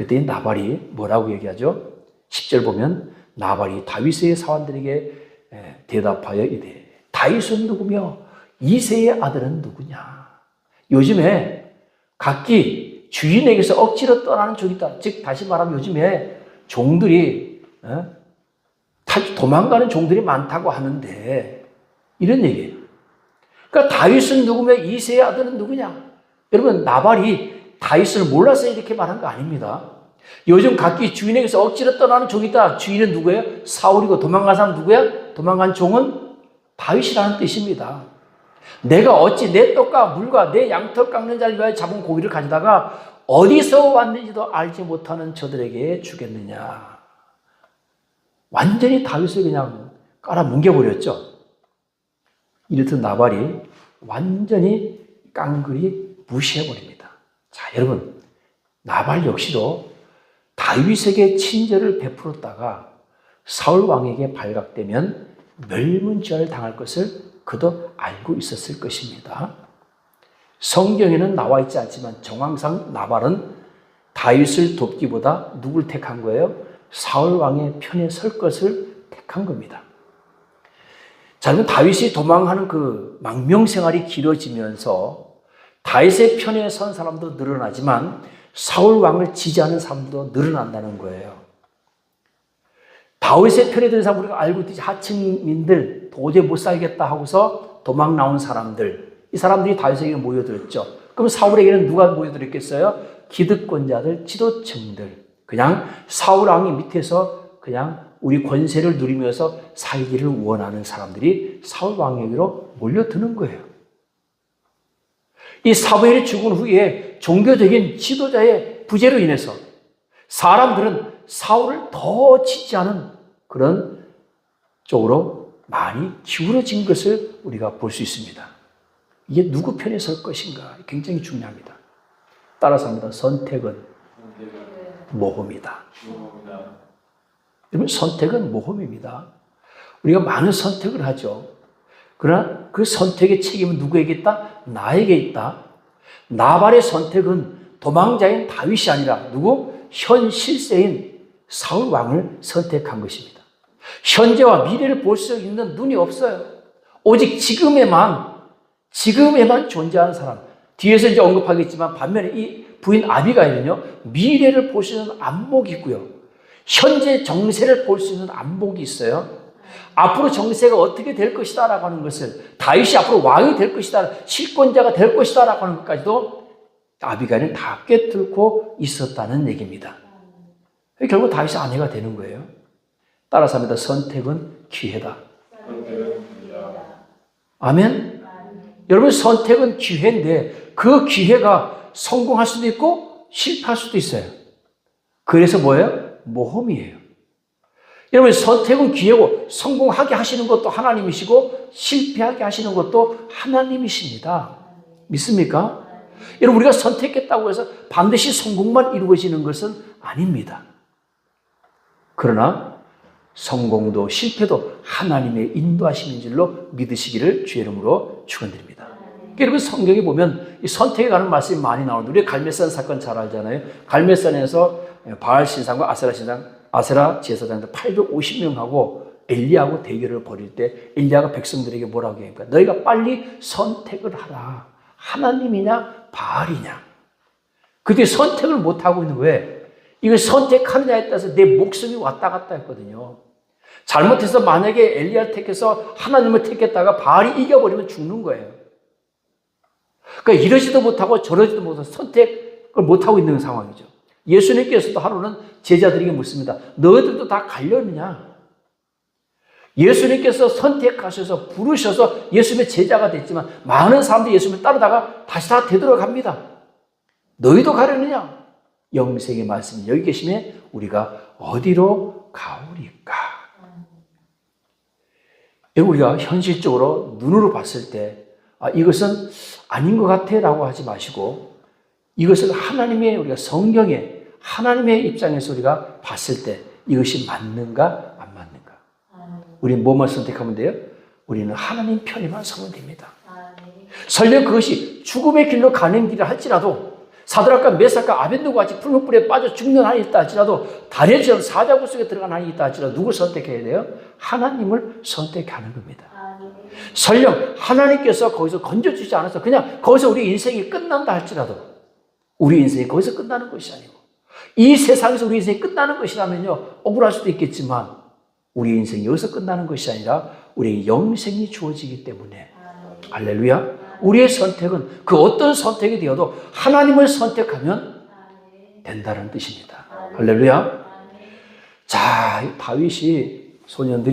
그때 나발이 뭐라고 얘기하죠? 10절 보면 나발이 다윗의 사원들에게 에, 대답하여 이래 다윗은 누구며 이세의 아들은 누구냐? 요즘에 각기 주인에게서 억지로 떠나는 종이 있다. 즉 다시 말하면 요즘에 종들이 어? 다- 도망가는 종들이 많다고 하는데 이런 얘기예요. 그러니까 다윗은 누구며 이세의 아들은 누구냐? 여러분 나발이 다윗을 몰라서 이렇게 말한 거 아닙니다. 요즘 각기 주인에게서 억지로 떠나는 종이 있다. 주인은 누구예요? 사울이고 도망간 사람 누구야? 도망간 종은 다윗이라는 뜻입니다. 내가 어찌 내 떡과 물과 내 양털 깎는 자를 위하여 잡은 고기를 가져다가 어디서 왔는지도 알지 못하는 저들에게 주겠느냐. 완전히 다윗을 그냥 깔아 뭉개버렸죠. 이렇듯 나발이 완전히 깡그리 무시해버립니다. 자, 여러분. 나발 역시도 다윗에게 친절을 베풀었다가 사울 왕에게 발각되면 멸문죄를 당할 것을 그도 알고 있었을 것입니다. 성경에는 나와 있지 않지만 정황상 나발은 다윗을 돕기보다 누굴 택한 거예요? 사울 왕의 편에 설 것을 택한 겁니다. 자, 그럼 다윗이 도망하는 그 망명 생활이 길어지면서 다윗의 편에 선 사람도 늘어나지만 사울 왕을 지지하는 사람도 늘어난다는 거예요. 다윗의 편에 든 사람 우리가 알고 있듯이 하층민들 도저히 못 살겠다 하고서 도망 나온 사람들 이 사람들이 다윗에게 모여들었죠. 그럼 사울에게는 누가 모여들었겠어요? 기득권자들, 지도층들. 그냥 사울 왕이 밑에서 그냥 우리 권세를 누리면서 살기를 원하는 사람들이 사울 왕에게로 몰려드는 거예요. 이 사무엘이 죽은 후에 종교적인 지도자의 부재로 인해서 사람들은 사울을 더 지지하는 그런 쪽으로 많이 기울어진 것을 우리가 볼 수 있습니다. 이게 누구 편에 설 것인가 굉장히 중요합니다. 따라서 합니다. 선택은 모험이다. 여러분 선택은 모험입니다. 우리가 많은 선택을 하죠. 그러나 그 선택의 책임은 누구에게 있다? 나에게 있다. 나발의 선택은 도망자인 다윗이 아니라 누구? 현 실세인 사울 왕을 선택한 것입니다. 현재와 미래를 볼 수 있는 눈이 없어요. 오직 지금에만 지금에만 존재하는 사람. 뒤에서 이제 언급하겠지만 반면에 이 부인 아비가일은요 미래를 볼 수 있는 안목이 있고요. 현재 정세를 볼 수 있는 안목이 있어요. 앞으로 정세가 어떻게 될 것이다라고 하는 것을 다윗이 앞으로 왕이 될 것이다, 실권자가 될 것이다라고 하는 것까지도 아비가일은 다 꿰뚫고 있었다는 얘기입니다. 결국 다윗이 아내가 되는 거예요. 따라서 합니다. 선택은 기회다. 아멘. 여러분 선택은 기회인데 그 기회가 성공할 수도 있고 실패할 수도 있어요. 그래서 뭐예요? 모험이에요. 여러분 선택은 기회고 성공하게 하시는 것도 하나님이시고 실패하게 하시는 것도 하나님이십니다. 믿습니까? 여러분 우리가 선택했다고 해서 반드시 성공만 이루어지는 것은 아닙니다. 그러나 성공도 실패도 하나님의 인도하시는 줄로 믿으시기를 주의 이름으로 축원드립니다. 여러분 성경에 보면 이 선택에 관한 말씀이 많이 나오는데 우리 갈멜산 사건 잘 알잖아요. 갈멜산에서 바알 신상과 아세라 신상, 아세라 제사장들 850명하고 엘리야하고 대결을 벌일 때 엘리야가 백성들에게 뭐라고 합니까? 너희가 빨리 선택을 하라. 하나님이냐 바알이냐. 그때 선택을 못 하고 있는 왜? 이걸 선택하느냐에 따라서 내 목숨이 왔다 갔다 했거든요. 잘못해서 만약에 엘리야를 택해서 하나님을 택했다가 바알이 이겨버리면 죽는 거예요. 그러니까 이러지도 못하고 저러지도 못하고 선택을 못하고 있는 상황이죠. 예수님께서도 하루는 제자들에게 묻습니다. 너희들도 다 갈려느냐? 예수님께서 선택하셔서 부르셔서 예수님의 제자가 됐지만 많은 사람들이 예수님을 따르다가 다시 다 되돌아갑니다. 너희도 가려느냐? 영생의 말씀이 여기 계시면 우리가 어디로 가오리까? 우리가 현실적으로 눈으로 봤을 때 아, 이것은 아닌 것 같아 라고 하지 마시고 이것을 하나님의 우리가 성경에 하나님의 입장에서 우리가 봤을 때 이것이 맞는가 안 맞는가? 우리는 뭐만 선택하면 돼요? 우리는 하나님 편에만 서면 됩니다. 설령 그것이 죽음의 길로 가는 길을 할지라도 사드락과 메삭과 아벤누고 같이 풀무불에 빠져 죽는 한이 있다 할지라도 다리처럼 사자구 속에 들어간 한이 있다 할지라도 누구 선택해야 돼요? 하나님을 선택하는 겁니다. 설령 하나님께서 거기서 건져주지 않아서 그냥 거기서 우리 인생이 끝난다 할지라도 우리 인생이 거기서 끝나는 것이 아니고 이 세상에서 우리 인생이 끝나는 것이라면요 억울할 수도 있겠지만 우리 인생이 여기서 끝나는 것이 아니라 우리의 영생이 주어지기 때문에. 할렐루야. 우리의 선택은 그 어떤 선택이 되어도 하나님을 선택하면 된다는 뜻입니다. 할렐루야. 자이 다윗이 소년들이